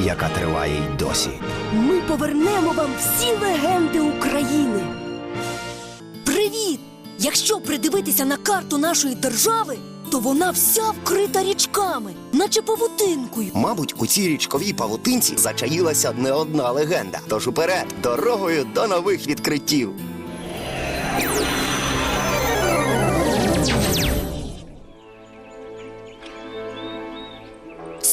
яка триває й досі. Ми повернемо вам всі легенди України. Привіт! Якщо придивитися на карту нашої держави, то вона вся вкрита річками, наче павутинкою. Мабуть, у цій річковій павутинці зачаїлася не одна легенда. Тож уперед, дорогою до нових відкриттів.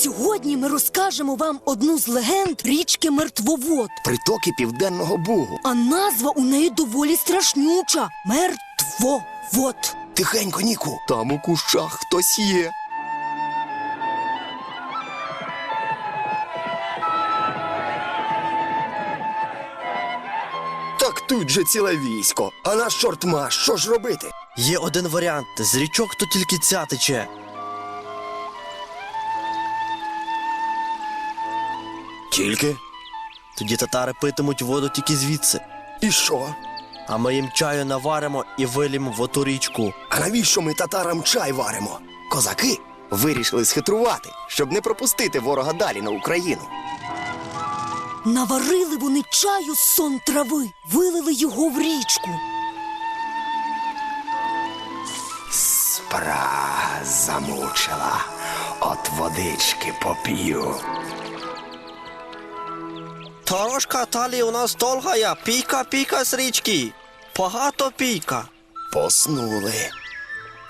Сьогодні ми розкажемо вам одну з легенд річки Мертвовод. Притоки південного бугу. А назва у неї доволі страшнюча Мертвовод. Тихенько, Ніку, там у кущах хтось є. Так тут же ціле військо. А наш чортма, що ж робити? Є один варіант з річок то тільки ця тече. Тільки? Тоді татари питимуть воду тільки звідси. І що? А ми їм чаю наваримо і вилімо в оту річку. А навіщо ми татарам чай варимо? Козаки вирішили схитрувати, щоб не пропустити ворога далі на Україну. Наварили вони чаю з сон трави, вилили його в річку. Спрага замучила, от водички поп'ю. Торожка талі у нас толгая, піка піка з річки. Багато піка. Поснули.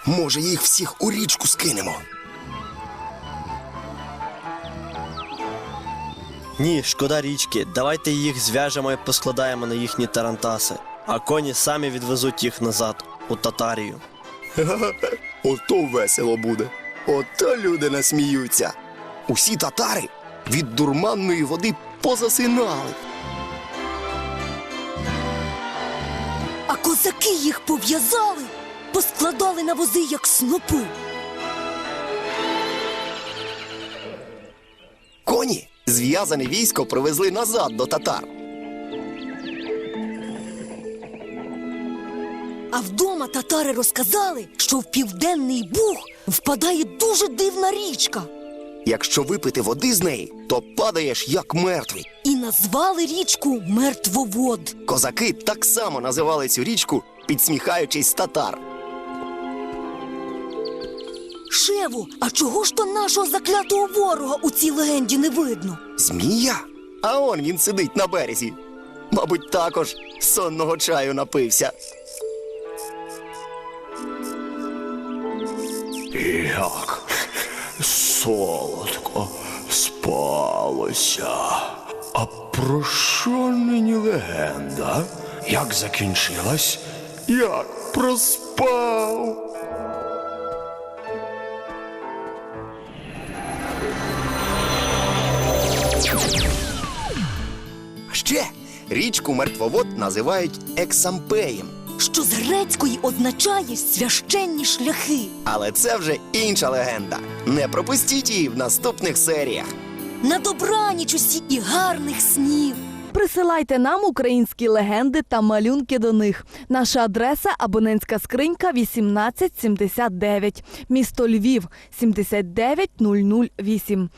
Може, їх всіх у річку скинемо. Ні, шкода річки. Давайте їх зв'яжемо і поскладаємо на їхні тарантаси. А коні самі відвезуть їх назад у Татарію. Ото весело буде. Ото люди насміються. Усі татари від дурманної води позасинали. А козаки їх пов'язали, поскладали на вози, як снопи. Коні зв'язане військо привезли назад до татар. А вдома татари розказали, що в південний буг впадає дуже дивна річка. Якщо випити води з неї, то падаєш як мертвий. І назвали річку Мертвовод. Козаки так само називали цю річку, підсміхаючись з татар. Шеву, а чого ж то нашого заклятого ворога у цій легенді не видно? Змія? А он він сидить на березі. Мабуть, також сонного чаю напився. Як солодко спалося. А про що нині легенда? Як закінчилась? Як проспав? Ще річку Мертвовод називають Ексампеєм. Що з грецької означає священні шляхи. Але це вже інша легенда. Не пропустіть її в наступних серіях. На добраніч усі і гарних снів. Присилайте нам українські легенди та малюнки до них. Наша адреса абонентська скринька 1879, місто Львів 79008.